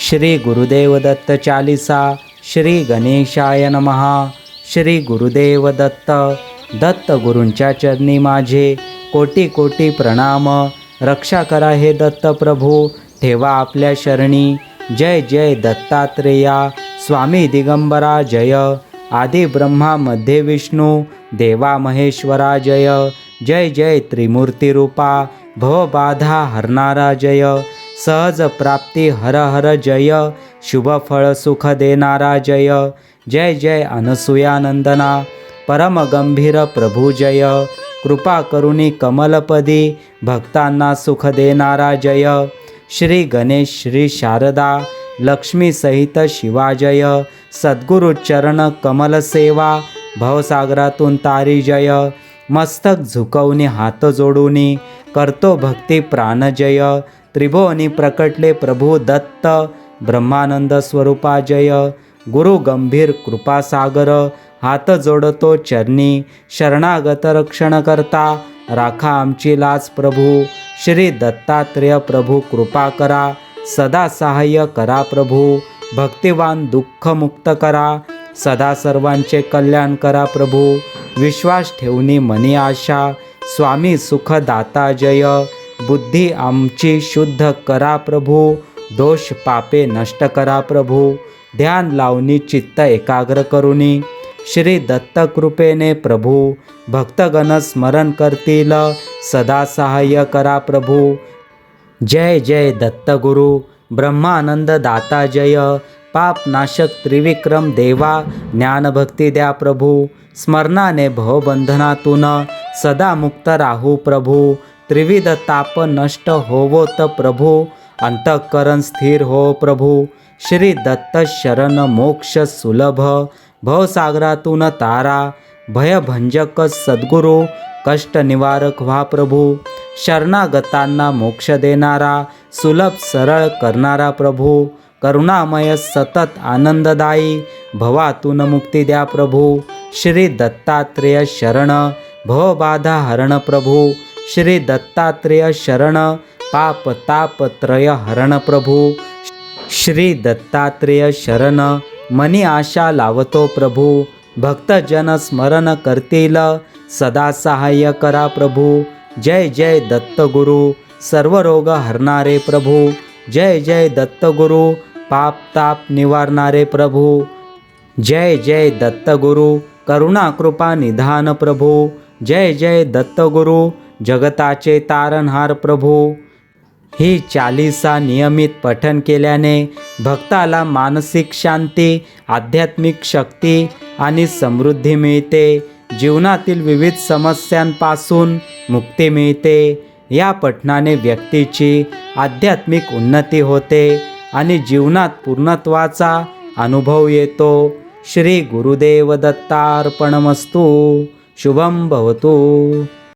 श्री गुरुदेव दत्त चालिसा श्री गणेशाय नमहा श्री गुरुदेव दत्त दत्त गुरूंच्या चरणी माझे कोटी कोटी प्रणाम. रक्षा करा हे दत्त प्रभू ठेवा आपल्या शरणी. जय जय दत्तात्रेया स्वामी दिगंबरा जय. आदि ब्रह्मा मध्ये विष्णू देवा महेश्वरा जय. जय जय त्रिमूर्तिरूपा भवबाधा हरणारा जय. सहज प्राप्ती हर हर जय। शुभ फळ सुख देणारा जय। जय जय अनसुयानंदना। परम गंभीर प्रभू जय। कृपा करुणी कमलपदी भक्तांना सुख देणारा जय। श्री गणेश श्री शारदा लक्ष्मी सहित शिवाजय। सद्गुरु चरण कमल सेवा भवसागरातून तारी जय। मस्तक झुकवणी हात जोडूनी करतो भक्ती प्राणजय त्रिभुवनी प्रकटले प्रभू दत्त ब्रह्मानंद स्वरूपा जय। गुरु गंभीर कृपासागर हात जोडतो चरणी शरणागत रक्षण करता। राखा आमची लाज प्रभू श्री दत्तात्रेय प्रभू कृपा करा। सदा सहाय्य करा प्रभू भक्तिवान दुःख मुक्त करा। सदा सर्वांचे कल्याण करा प्रभू विश्वास ठेवणी मनी आशा। स्वामी सुखदाता जय। बुद्धी आमची शुद्ध करा प्रभू. दोष पापे नष्ट करा प्रभू. ध्यान लावणी चित्त एकाग्र करुनी. श्री दत्तकृपेने प्रभू. भक्तगण स्मरण करतील. सदा सहाय्य करा प्रभू. जय जय दत्तगुरु ब्रह्मानंद दाता जय. पाप नाशक त्रिविक्रम देवा. ज्ञानभक्ती द्या प्रभू. स्मरणाने भवबंधनातून सदा मुक्त राहू प्रभू. त्रिविध ताप नष्ट होवोत प्रभू अंतःकरण स्थिर हो प्रभू. श्री दत्त शरण मोक्ष सुलभ भवसागरातून तारा भयभंजक सद्गुरू कष्ट निवारक व्हा प्रभू. शरणागतांना मोक्ष देणारा सुलभ सरळ करणारा प्रभू. करुणामय सतत आनंददायी भवातून मुक्ती द्या प्रभू. श्री दत्तात्रेय शरण भवबाधा हरण प्रभू. श्री दत्तात्रेय शरण पाप ताप त्रय हरण प्रभू। श्री दत्तात्रेय शरण मनी आशा लावतो प्रभू। भक्तजन स्मरण करतील सदा सहाय्य करा प्रभू। जय जय दत्तगुरु सर्व रोग हरणारे प्रभू। जय जय दत्तगुरु पाप ताप निवारणारे प्रभू। जय जय दत्तगुरु करुणा कृपा निधान प्रभू। जय जय दत्तगुरु जगताचे तारणहार प्रभू. ही चालिसा नियमित पठन केल्याने भक्ताला मानसिक शांती आध्यात्मिक शक्ती आणि समृद्धी मिळते. जीवनातील विविध समस्यांपासून मुक्ती मिळते. या पठणाने व्यक्तीची आध्यात्मिक उन्नती होते आणि जीवनात पूर्णत्वाचा अनुभव येतो. श्री गुरुदेव दत्तार्पणमस्तू. शुभम भवतु.